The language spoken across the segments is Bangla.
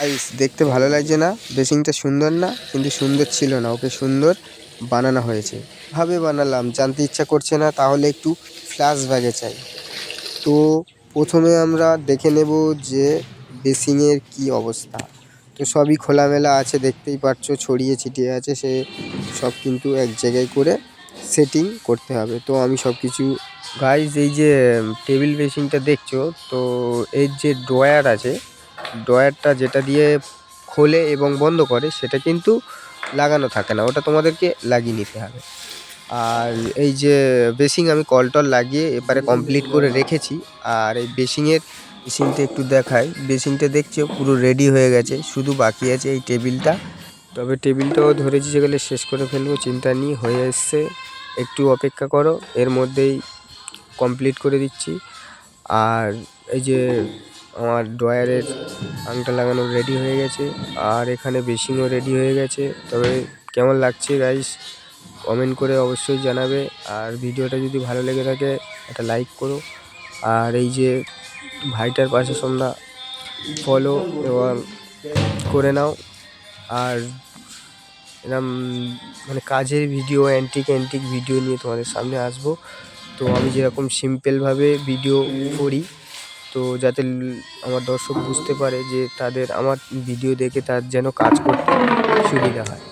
গাইস দেখতে ভালো লাগছে না। বেসিংটা সুন্দর না, কিন্তু সুন্দর ছিল না। ওকে সুন্দর বানানো হয়েছে। ভাবে বানালাম, জানতে ইচ্ছা করছে না, তাহলে একটু ফ্ল্যাশ ব্যাগে চাই। তো প্রথমে আমরা দেখে নেব যে বেসিংয়ের কি অবস্থা। তো সবই খোলামেলা আছে, দেখতেই পাচ্ছ ছড়িয়ে ছিটিয়ে আছে। সে সব কিন্তু এক জায়গায় করে সেটিং করতে হবে। তো আমি সব কিছু গাইজ এই যে টেবিল বেসিংটা দেখছ, তো এর যে ড্রয়ার আছে ড্রয়ারটা যেটা দিয়ে খোলে এবং বন্ধ করে, সেটা কিন্তু লাগানো থাকে না। ওটা তোমাদেরকে লাগিয়ে নিতে হবে। আর এই যে বেসিং আমি কল টল লাগিয়ে এবারে কমপ্লিট করে রেখেছি। আর এই বেসিংয়ের বেসিংটা একটু দেখাই। বেসিংটা দেখছ, পুরো রেডি হয়ে গেছে। শুধু বাকি আছে এই টেবিলটা। তবে টেবিলটাও ধরেছি যেগুলো শেষ করে ফেলব, চিন্তা নিয়ে হয়ে এসছে। একটু অপেক্ষা করো, এর মধ্যেই কমপ্লিট করে দিচ্ছি। আর এই যে আমার ড্রয়ারের আংটা লাগানো রেডি হয়ে গেছে, আর এখানে বেসিংও রেডি হয়ে গেছে। তবে কেমন লাগছে গাইস কমেন্ট করে অবশ্যই জানাবে। আর ভিডিওটা যদি ভালো লেগে থাকে, একটা লাইক করো। আর এই যে ভাইটার পাশে তোমরা ফলো এবং করে নাও। আর এরম মানে কাজের ভিডিও অ্যান্টিক অ্যান্টিক ভিডিও নিয়ে তোমাদের সামনে আসব। তো আমি যেরকম সিম্পলভাবে ভিডিও করি তো যাতে আমার দর্শক বুঝতে পারে যে তাদের, আমার ভিডিও দেখে তার যেন কাজ করতে সুবিধা হয়।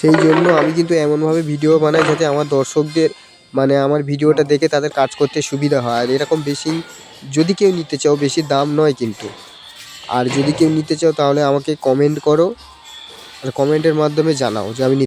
সেই জন্য আমি কিন্তু এমনভাবে ভিডিও বানাই যাতে আমার দর্শকদের মানে আমার ভিডিওটা দেখে তাদের কাজ করতে সুবিধা হয়। আর এরকম বেশি যদি কেউ নিতে চাও, বেশি দাম নয় কিন্তু। আর যদি কেউ নিতে চাও, তাহলে আমাকে কমেন্ট করো। আর কমেন্টের মাধ্যমে জানাও যে আমি